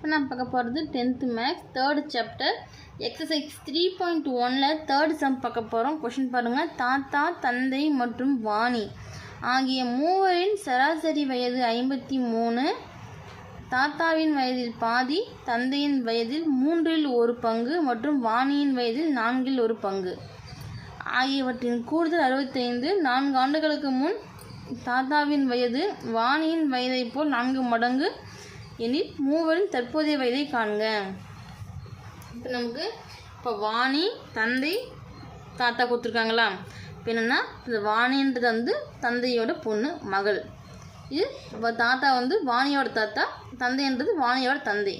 இப்போ நான் பார்க்க போகிறது tenth maths third chapter exercise three point ஒனில் தேர்ட் சம் பார்க்க போகிறோம். கொஷின் பாருங்கள் தாத்தா தந்தை மற்றும் வாணி. ஆகிய மூவரின் சராசரி வயது ஐம்பத்தி மூணு தாத்தாவின் வயதில் பாதி தந்தையின் வயதில் மூன்றில் ஒரு பங்கு மற்றும் வாணியின் வயதில் நான்கில் ஒரு பங்கு. ஆகியவற்றின் கூடுதல் அறுபத்தைந்து நான்கு ஆண்டுகளுக்கு முன் தாத்தாவின் வயது வாணியின் வயதைப் போல் நான்கு மடங்கு எனில் மூவரின் தற்போதைய வயதை காண்க இப்போ நமக்கு இப்போ வாணி தந்தை தாத்தா கொடுத்துருக்காங்களா? இப்போ என்னென்னா இந்த வாணின்றது வந்து தந்தையோட பொண்ணு மகள். இது இப்போ தாத்தா வந்து வாணியோட தாத்தா தந்தைன்றது வாணியோட தந்தை.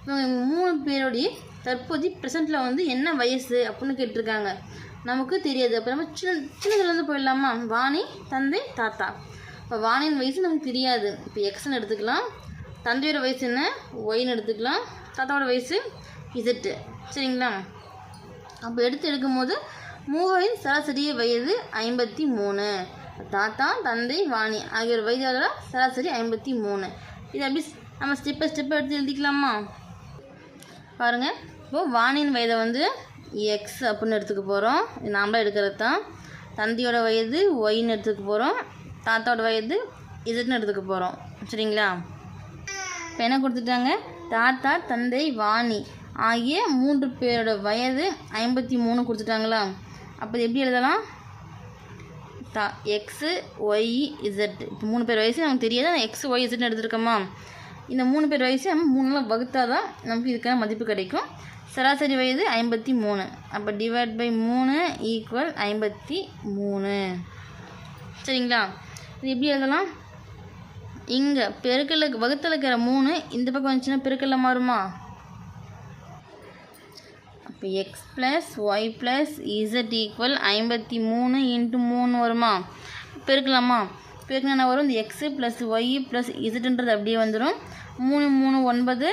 இப்போ மூணு பேருடைய தற்போதைய ப்ரெசண்ட்டில் வந்து என்ன வயசு அப்படின்னு கேட்டிருக்காங்க. நமக்கு தெரியாது. அப்போ நம்ம சின்ன சின்னதுலேருந்து போயிடலாமா? வாணி தந்தை தாத்தா. இப்போ வாணியின் வயசு நமக்கு தெரியாது. இப்போ எக்ஸன் எடுத்துக்கலாம். தந்தையோட வயசு என்ன? ஒய்னு எடுத்துக்கலாம். தாத்தாவோட வயசு இசட்டு சரிங்களா? அப்போ எடுத்து எடுக்கும்போது மூவரின் சராசரிய வயது ஐம்பத்தி மூணு. தாத்தா தந்தை வாணி ஆகியோர் வயதோட சராசரி ஐம்பத்தி மூணு. இது அப்படி நம்ம ஸ்டெப்பை ஸ்டெப்பை எடுத்து எழுதிக்கலாமா? பாருங்கள் இப்போது வாணியின் வயதை வந்து எக்ஸ் அப்படின்னு எடுத்துக்க போகிறோம் இது எடுக்கிறது தான் தந்தையோட வயது ஒய்ன்னு எடுத்துக்க போகிறோம் தாத்தாவோட வயது இசட்னு எடுத்துக்க போகிறோம் சரிங்களா? இப்போ என்ன கொடுத்துட்டாங்க? தாத்தா தந்தை வாணி ஆகிய மூன்று பேரோட வயது ஐம்பத்தி மூணு கொடுத்துட்டாங்களா? அப்போ எப்படி எழுதலாம்? தா எக்ஸு ஒய் இசட் இப்போ மூணு பேர் வயசு நமக்கு தெரியாது. ஆனால் எக்ஸ் ஒய் இசட்னு எடுத்துருக்கோமா? இந்த மூணு பேர் வயசு நம்ம மூணு நாள் வகுத்தா தான் நமக்கு இதுக்கான மதிப்பு கிடைக்கும். சராசரி வயது ஐம்பத்தி மூணு. அப்போ டிவைட் பை மூணு ஈக்குவல் ஐம்பத்தி மூணு. சரிங்களா? இது எப்படி எழுதலாம்? இங்கே பெருக்கில் வகுத்தில் இருக்கிற மூணு இந்த பக்கம் வந்துச்சுன்னா பெருக்கில் மாறுமா? அப்போ x plus y plus z equal ஐம்பத்தி மூணு இன்ட்டு மூணு வருமா? பெருக்கலாமா? பெருக்கினா வரும்? இந்த எக்ஸு ப்ளஸ் ஒய் ப்ளஸ் இசட்டுன்றது அப்படியே வந்துடும் மூணு மூணு ஒன்பது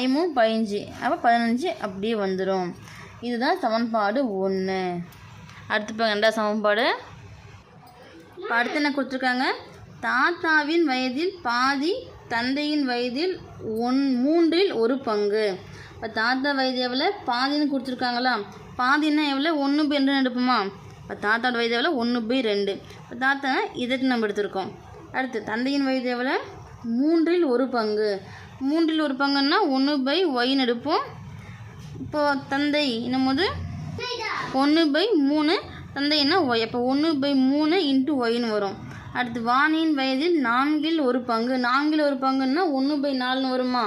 ஐமு பதினஞ்சு. அப்போ பதினஞ்சு அப்படியே வந்துடும் இதுதான் சமன்பாடு ஒன்று அடுத்து இப்போ ரெண்டாவது சமன்பாடு. இப்போ அடுத்து என்ன கொடுத்துருக்காங்க? தாத்தாவின் வயதில் பாதி தந்தையின் வயதில் ஒன் மூன்றில் ஒரு பங்கு. இப்போ தாத்தா வயது எவ்வளோ? பாதின்னு கொடுத்துருக்காங்களா? பாதின்னா எவ்வளோ? ஒன்று பை ரெண்டு எடுப்போமா? இப்போ தாத்தாவோட வயது எவ்வளோ? ஒன்று பை ரெண்டு. இப்போ தாத்தா இதற்கு நம்ம எடுத்திருக்கோம். அடுத்து தந்தையின் வயது எவ்வளோ? மூன்றில் ஒரு பங்கு. மூன்றில் ஒரு பங்குன்னா ஒன்று பை ஒய்னு எடுப்போம். இப்போது தந்தை என்னும்போது? ஒன்று பை மூணு. தந்தைன்னா ஒய். அப்போ ஒன்று பை மூணு இன்ட்டு ஒய்னு வரும். அடுத்து வாணியின் வயதில் நான்கில் ஒரு பங்கு. நான்கில் ஒரு பங்குன்னா ஒன்று பை நாலுன்னு வருமா?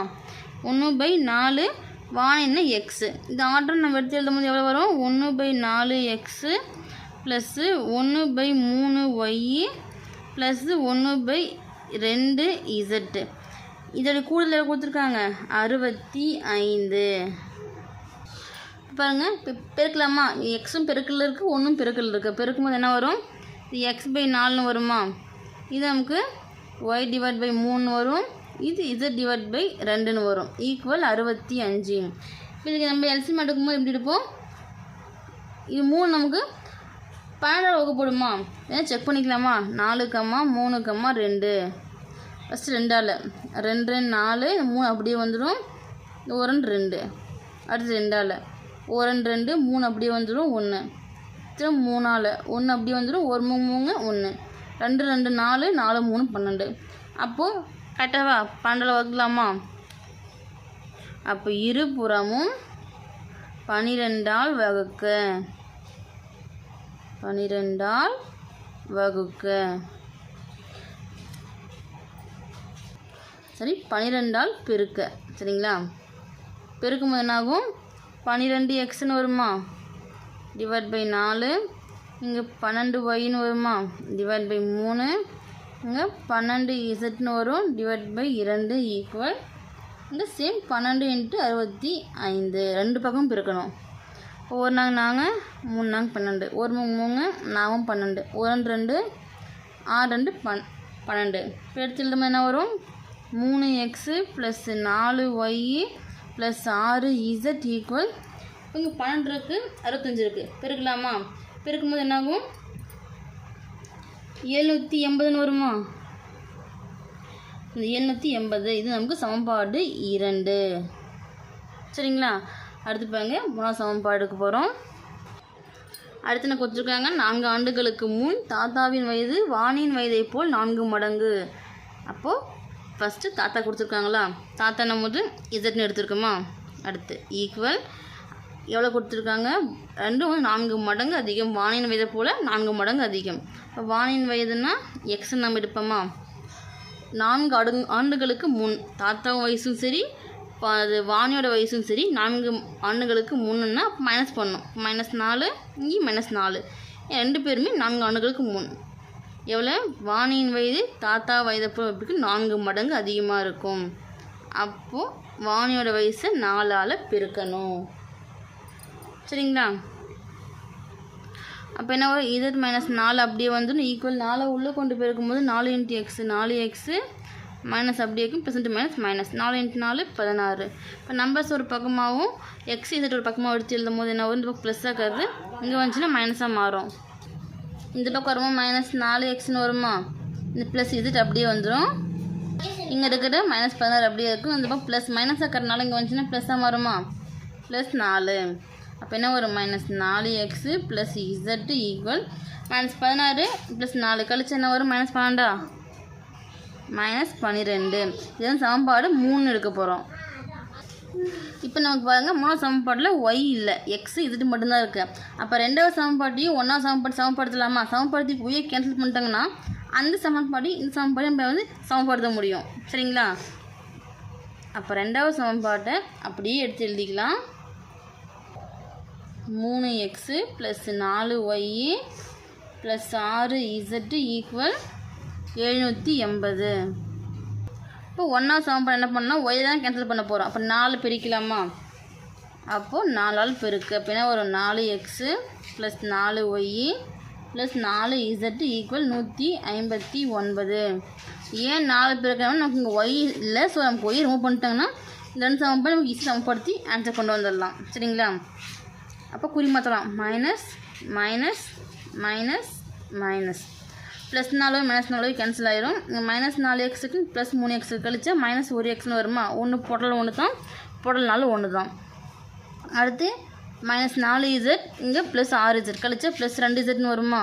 ஒன்று பை நாலு வாணின்னா எக்ஸு இந்த ஆர்டர் நம்ம எடுத்து எழுதும் போது எவ்வளோ வரும்? ஒன்று பை நாலு எக்ஸு ப்ளஸ்ஸு ஒன்று பை மூணு ஒய்யு ப்ளஸ்ஸு ஒன்று பை ரெண்டு இசட்டு இதோட கூடுதல் கொடுத்துருக்காங்க? அறுபத்தி ஐந்து. பாருங்க பெருக்கலாமா? எக்ஸும் பெருக்கல் இருக்குது ஒன்றும் பெருக்கல் இருக்குது பெருக்கும்போது என்ன வரும்? இது எக்ஸ் பை நாலுன்னு வருமா? இது நமக்கு ஒய் டிவைட் பை மூணு வரும். இது இசட் டிவைட் பை ரெண்டுன்னு வரும். ஈக்குவல் அறுபத்தி அஞ்சு. இதுக்கு நம்ம எல்சிஎம் எடுக்கும்போது எப்படி எடுப்போம்? இது மூணு நமக்கு பன்னெண்டாவது வகுப்படுமா ஏன்னா செக் பண்ணிக்கலாமா? நாலு கம்மா மூணு கம்மா ரெண்டு. ஃபஸ்ட்டு ரெண்டால். ரெண்டு ரெண்டு நாலு. மூணு அப்படியே வந்துடும் ஒரு ரெண்டு ரெண்டு. அடுத்து ரெண்டால். ஒரு ரெண்டு ரெண்டு மூணு அப்படியே வந்துடும் ஒன்று திரும்ப மூணால் ஒன்று அப்படி வந்துடும் ஒரு மூணு மூணு ஒன்று ரெண்டு ரெண்டு நாலு நாலு மூணு பன்னெண்டு. அப்போது கரெக்டாவா? பன்னெண்டில் வகுக்கலாமா? அப்போ இருபுறமும் பனிரெண்டால் வகுக்க. பனிரெண்டால் வகுக்க. சரி பனிரெண்டால் பெருக்க. சரிங்களா? பெருக்கும்போது என்னாகும்? பனிரெண்டு எக்ஸ்னு வருமா? டிவைட் பை நாலு. இங்கே பன்னெண்டு ஒய்னு வருமா? டிவைட் பை மூணு. இங்கே பன்னெண்டு இசட்னு வரும். டிவைட் பை இரண்டு ஈக்குவல் இங்கே சேம் பன்னெண்டு இன்ட்டு அறுபத்தி ஐந்து. ரெண்டு பக்கம் பிறக்கணும். ஒரு நாங்க நாங்கள் மூணு நாங்கள் பன்னெண்டு. ஒரு மூணு மூணு நாவும் பன்னெண்டு. ஒரு ரெண்டு ரெண்டு ஆறு ரெண்டு பன் பன்னெண்டு. இப்போ எடுத்து என்ன வரும்? மூணு எக்ஸு ப்ளஸ் நாலு ஒய் ப்ளஸ் ஆறு இசட் ஈக்குவல் இங்கே பன்னெண்டு இருக்குது அறுபத்தஞ்சு இருக்குது பெருக்கலாமா? பெருக்கும்போது என்னாகும்? எழுநூற்றி எண்பதுன்னு வருமா? இந்த எழுநூற்றி எண்பது இது நமக்கு சமன்பாடு இரண்டு. சரிங்களா? அடுத்து பாருங்க மூணாவது சமன்பாடுக்கு போகிறோம் அடுத்து என்ன கொடுத்துருக்காங்க? நான்கு ஆண்டுகளுக்கு முன் தாத்தாவின் வயது வாணியின் வயதை போல் நான்கு மடங்கு. அப்போது ஃபஸ்ட்டு தாத்தா கொடுத்துருக்காங்களா? தாத்தா நம்மது இசட்னு எடுத்துருக்கோமா? அடுத்து ஈக்குவல் எவ்வளோ கொடுத்துருக்காங்க? ரெண்டும் வந்து நான்கு மடங்கு அதிகம். வாணியின் வயதை போல் நான்கு மடங்கு அதிகம். இப்போ வாணியின் வயதுன்னா எக்ஸ் நம்ம எடுப்போமா? நான்கு அடு ஆண்டுகளுக்கு முன். தாத்தா வயசும் சரி ப- அது வாணியோட வயசும் சரி நான்கு ஆண்டுகளுக்கு முன்னுன்னா மைனஸ் பண்ணும். மைனஸ் நாலு இங்கே மைனஸ் நாலு. ரெண்டு பேருமே நான்கு ஆண்டுகளுக்கு முன். எவ்வளோ வாணியின் வயது தாத்தா வயதுக்கு நான்கு மடங்கு அதிகமாக இருக்கும். அப்போது வாணியோட வயசை நாலால் பெருக்கணும். சரிங்களா? அப்போ என்ன வரும்? இசட் மைனஸ் நாலு அப்படியே வந்துடும். ஈக்குவல் நாலை உள்ளே கொண்டு போயிருக்கும்போது நாலு இன்ட்டு எக்ஸு நாலு எக்ஸு மைனஸ் அப்படியே இருக்கும். ப்ரெசென்ட் மைனஸ் மைனஸ் நாலு இன்ட்டு நாலு பதினாறு. இப்போ நம்பர்ஸ் ஒரு பக்கமாகவும் எக்ஸ் இசட் ஒரு பக்கமாக எடுத்து எழுதும் போது என்ன வரும்? இந்த பக்கம் ப்ளஸ்ஸாக கருது. இங்கே வந்துச்சுன்னா மைனஸாக மாறும். இந்த பக்கம் வருமா? மைனஸ் நாலு எக்ஸ்னு வருமா? இந்த ப்ளஸ் இசட் அப்படியே வந்துடும் இங்கே இருக்கிற மைனஸ் பதினாறு அப்படியே இருக்கும். இந்த பக்கம் ப்ளஸ் மைனஸ் இருக்கிறனால இங்கே வந்துச்சுன்னா ப்ளஸ்ஸாக மாறுமா? ப்ளஸ் நாலு. அப்போ என்ன வரும்? மைனஸ் நாலு x plus z equal minus பதினாறு ப்ளஸ் நாலு கழிச்சு என்ன வரும்? மைனஸ் பன்னெண்டா? மைனஸ் பன்னிரெண்டு. இதுதான் சமன்பாடு மூணு எடுக்க போகிறோம் இப்போ நமக்கு பாருங்கள் மூணாவது சமன்பாட்டில் ஒய் இல்லை. எக்ஸ் இதுட்டு மட்டும்தான் இருக்குது அப்போ ரெண்டாவது சமன்பாட்டையும் ஒன்றாவது சமன்பாடு சமப்படுத்தலாமா? சமப்படுத்தி ஒய்யை கேன்சல் பண்ணிட்டாங்கன்னா அந்த சமன்பாடு இந்த சமன்பாடு நம்ம வந்து சமப்படுத்த முடியும். சரிங்களா? அப்போ ரெண்டாவது சமன்பாட்டை அப்படியே எடுத்து எழுதிக்கலாம். மூணு எக்ஸு ப்ளஸ் நாலு ஒய்யு ப்ளஸ் ஆறு இசட்டு ஈக்குவல் எழுநூற்றி எண்பது. இப்போ ஒன்றாவது சமன்பாடு என்ன பண்ணால் ஒய் தான் கேன்சல் பண்ண போகிறோம் அப்போ நாலு பிரிக்கலாமா? அப்போது நாலால் பெருக்கு. அப்படின்னா ஒரு நாலு எக்ஸு ப்ளஸ் நாலு ஒய்யு ப்ளஸ் நாலு இசட்டு ஈக்குவல் நூற்றி ஐம்பத்தி ஒன்பது. ஏன் நாலு பிறக்கணும்னா நமக்கு இங்கே ஒய் இல்லை. ஸோ நமக்கு ஒய் ரிமூவ் பண்ணிட்டாங்கன்னா இந்த ரெண்டு சமப்பை நமக்கு ஈஸி சமப்படுத்தி ஆன்சர் கொண்டு வந்துடலாம். சரிங்களா? அப்போ குறி மாற்றலாம் minus minus minus minus plus நாலு மைனஸ் நாலு கேன்சல் ஆயிரும். மைனஸ் நாலு எக்ஸுக்கு ப்ளஸ் மூணு எக்ஸு கழிச்சா மைனஸ் ஒரு எக்ஸ்னு வருமா? ஒன்று பொடல் ஒன்று தான் பொடல் நாலு ஒன்று தான் அடுத்து மைனஸ் நாலு இசட் இங்கே ப்ளஸ் ஆறு இசட் கழிச்சா ப்ளஸ் ரெண்டு இசட்னு வருமா?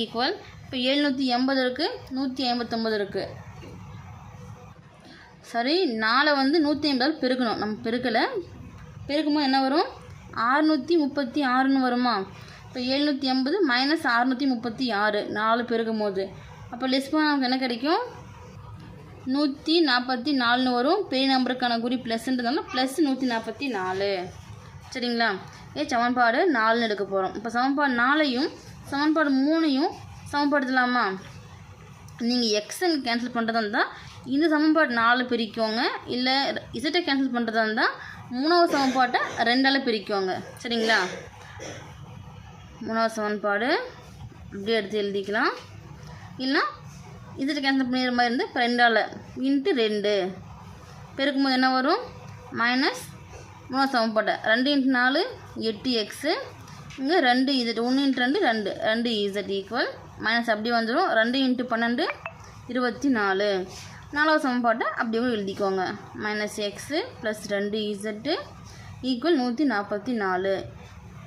ஈக்குவல் இப்போ எழுநூற்றி எண்பது இருக்குது நூற்றி ஐம்பத்தொம்பது இருக்குது சரி நாலை வந்து நூற்றி ஐம்பதால் பெருக்கணும். நம்ம பெருக்கலை. பெருக்கும்போது என்ன வரும்? ஆறுநூற்றி முப்பத்தி ஆறுன்னு வருமா? இப்போ எழுநூற்றி எண்பது மைனஸ் அறுநூற்றி முப்பத்தி ஆறு நாலு பெருக்கும் போது அப்போ லெஸ் பண்ணால் நமக்கு என்ன கிடைக்கும்? நூற்றி நாற்பத்தி நாலுன்னு வரும். பெரிய நம்பருக்கான குறி ப்ளஸ்ன்றதுனால ப்ளஸ் நூற்றி நாற்பத்தி நாலு. சரிங்களா? ஏ சமன்பாடு நாலுன்னு எடுக்க போகிறோம் இப்போ சமன்பாடு நாலையும் சமன்பாடு மூணையும் சமப்படுத்தலாமா நீங்கள் எக்ஸன் கேன்சல் பண்ணுறதா இருந்தால் இந்த சமன்பாடு நாலு பிரிக்கோங்க. இல்லை இசட்டை கேன்சல் பண்ணுறதா இருந்தால் மூணாவது சமன்பாட்டை ரெண்டால் பிரிக்குவாங்க. சரிங்களா? மூணாவது சமன்பாடு இப்படி எடுத்து எழுதிக்கலாம். இல்லைனா இதில் கேன்சல் பண்ணிடுற மாதிரி இருந்து இப்போ ரெண்டால் இன்ட்டு ரெண்டு. பெருக்கும்போது என்ன வரும்? மைனஸ் மூணாவது சமன்பாட்டை ரெண்டு இன்ட்டு நாலு எட்டு எக்ஸு இங்கே ரெண்டு இசட் ஒன்று இன்ட்டு ரெண்டு ரெண்டு. ரெண்டு இசட் ஈக்குவல் மைனஸ் அப்படியே வந்துடும் ரெண்டு இன்ட்டு பன்னெண்டு இருபத்தி நாலு. நாலாவது சமன்பாட்டை அப்படியே எழுதிக்கோங்க. மைனஸ் எக்ஸு ப்ளஸ் ரெண்டு இசட்டு ஈக்குவல் நூற்றி நாற்பத்தி நாலு.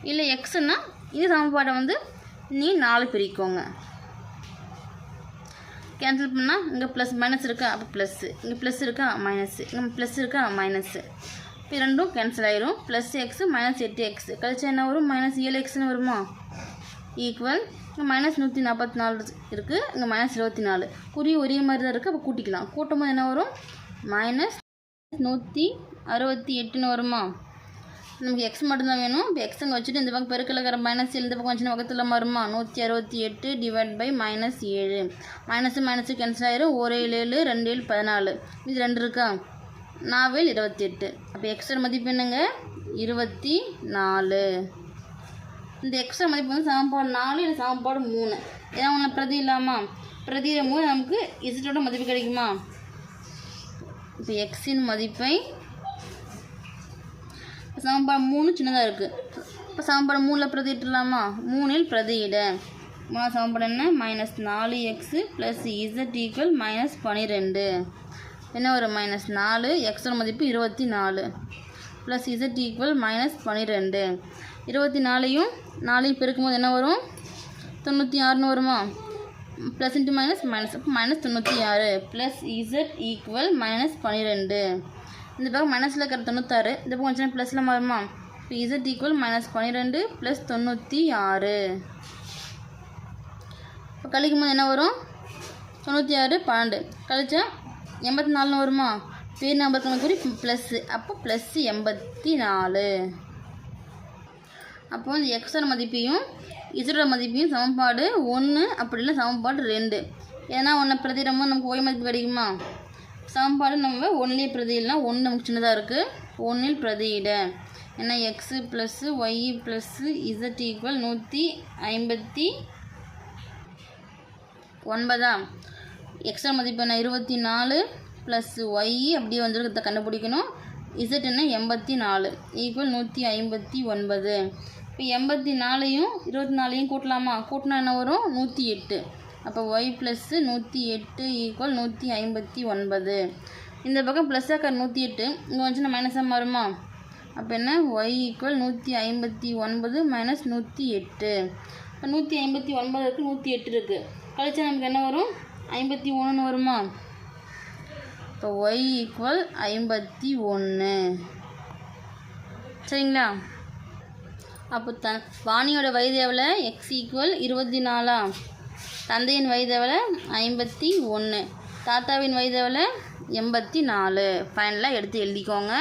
இல்லை எக்ஸுன்னா இந்த சமன்பாட்டை வந்து நீ நாலு பிரிக்கோங்க. கேன்சல் பண்ணால் இங்கே ப்ளஸ் மைனஸ் இருக்கா? அப்போ ப்ளஸ்ஸு இங்கே ப்ளஸ் இருக்கா? மைனஸு இங்கே ப்ளஸ் இருக்கா? மைனஸு இப்போ ரெண்டும் கேன்சல் ஆயிரும். ப்ளஸ் எக்ஸு மைனஸ் எட்டு எக்ஸு கழிச்சா என்ன வரும்? மைனஸ் ஏழு எக்ஸ்னு வருமா? ஈக்குவல் இங்கே மைனஸ் நூற்றி நாற்பத்தி நாலு இருக்குது இங்கே மைனஸ் இருபத்தி நாலு குறி ஒரே மாதிரி தான் இருக்குது அப்போ கூட்டிக்கலாம். கூட்டும் போது என்ன வரும்? மைனஸ் நூற்றி அறுபத்தி எட்டுன்னு வருமா? நமக்கு எக்ஸ் மட்டும்தான் வேணும். இப்போ எக்ஸ் அங்கே வச்சுட்டு இந்த பக்கம் பெருக்கில் இருக்கிற மைனஸ் இந்த பக்கம் வச்சுன்னா பக்கத்தில் வருமா? நூற்றி அறுபத்தி எட்டு டிவைட் பை மைனஸ் ஏழு மைனஸு மைனஸு கேன்சல் ஆயிரும். ஒரு ஏழு ஏழு ரெண்டு ஏழு பதினாலு. இது ரெண்டு இருக்கா? நாவேல் இருபத்தி எட்டு அப்போ எக்ஸ்ட்ரா மதிப்பு என்னங்க? இருபத்தி நாலு இந்த எக்ஸ்ட்ரா மதிப்பு வந்து சமன்பாடு நாலு இல்லை சமன்பாடு மூணு. ஏன்னா ஒன்று பிரதி இல்லாமா பிரதியிடும் போது நமக்கு இசட்டோட மதிப்பு கிடைக்குமா? இப்போ எக்ஸின் மதிப்பை இப்போ சமன்பாடு மூணு சின்னதாக இருக்குது இப்போ சமன்பாடு மூணில் பிரதியிட்டுலாமா மூணில் பிரதியிட மூணாவது சமன்பாடு என்ன? மைனஸ் நாலு x plus z equal minus பன்னிரெண்டு என்ன ஒரு மைனஸ் நாலு எக்ஸோட மதிப்பு இருபத்தி நாலு. ப்ளஸ் இசட் ஈக்குவல் மைனஸ் பன்னிரெண்டு. இருபத்தி நாலையும் நாலையும் பெருக்கும்போது என்ன வரும்? தொண்ணூற்றி ஆறுன்னு வருமா? ப்ளஸ் இன்ட்டு மைனஸ் மைனஸ் அப்போ மைனஸ் தொண்ணூற்றி ஆறு ப்ளஸ் இசட் ஈக்குவல் மைனஸ் பன்னிரெண்டு. இந்த பக்கம் மைனஸில் இருக்கிற தொண்ணூத்தாறு இந்த பக்கம் கொஞ்சம் ப்ளஸில் மாறுமா? இப்போ இசட் ஈக்குவல் மைனஸ் பன்னிரெண்டு ப்ளஸ் தொண்ணூற்றி ஆறு இப்போ கழிக்கும் போது என்ன வரும்? தொண்ணூற்றி ஆறு பன்னெண்டு. கழிச்சா எண்பத்தி நாலுன்னு வருமா? பேர் நம்பர் குறி ப்ளஸ்ஸு அப்போ ப்ளஸ்ஸு எண்பத்தி நாலு அப்போ இந்த எக்ஸோட மதிப்பையும் இசரோட மதிப்பையும் சமன்பாடு ஒன்று அப்படி இல்லை சமன்பாடு ரெண்டு. ஏன்னா ஒன்றை பிரதிடமும் நமக்கு ஓய் மதிப்பு கிடைக்குமா? சமன்பாடு நம்ம ஒன்றிலே பிரதியிடலாம். ஒன்று நமக்கு சின்னதாக இருக்குது ஒன்றில் பிரதியிட. ஏன்னா x plus y plus z equal நூற்றி ஐம்பத்தி ஒன்பதா? எக்ஸ்ட்ரா மதிப்பு என்ன? இருபத்தி நாலு ப்ளஸ் ஒய் அப்படியே வந்துருக்கிறத கண்டுபிடிக்கணும். இசட் என்ன? எண்பத்தி நாலு. ஈக்குவல் நூற்றி ஐம்பத்தி ஒன்பது. இப்போ எண்பத்தி நாலையும் இருபத்தி நாலையும் கூட்டலாமா? கூட்டினா என்ன வரும்? நூற்றி எட்டு. அப்போ ஒய் ப்ளஸ்ஸு நூற்றி எட்டு ஈக்குவல் நூற்றி ஐம்பத்தி ஒன்பது. இந்த பக்கம் ப்ளஸ்ஸாக நூற்றி எட்டு. இங்கே வந்துச்சுன்னா மைனஸாக மாறுமா? அப்போ என்ன? ஒய் ஈக்குவல் நூற்றி ஐம்பத்தி ஒன்பது மைனஸ் நூற்றி எட்டு. இப்போ நூற்றி ஐம்பத்தி ஒன்பது இருக்குது நூற்றி எட்டு இருக்குது கழிச்சா நமக்கு என்ன வரும்? ஐம்பத்தி ஒன்றுன்னு வருமா? இப்போ ஒய் ஈக்குவல் ஐம்பத்தி ஒன்று சரிங்களா? அப்போ த வாணியோட வயது எவ்வளோ? எக்ஸ் ஈக்குவல் இருபத்தி நாலா. தந்தையின் வயது எவ்வளோ? ஐம்பத்தி ஒன்று தாத்தாவின் வயது எவ்வளோ? எண்பத்தி நாலு. ஃபைனலாக எடுத்து எழுதிக்கோங்க.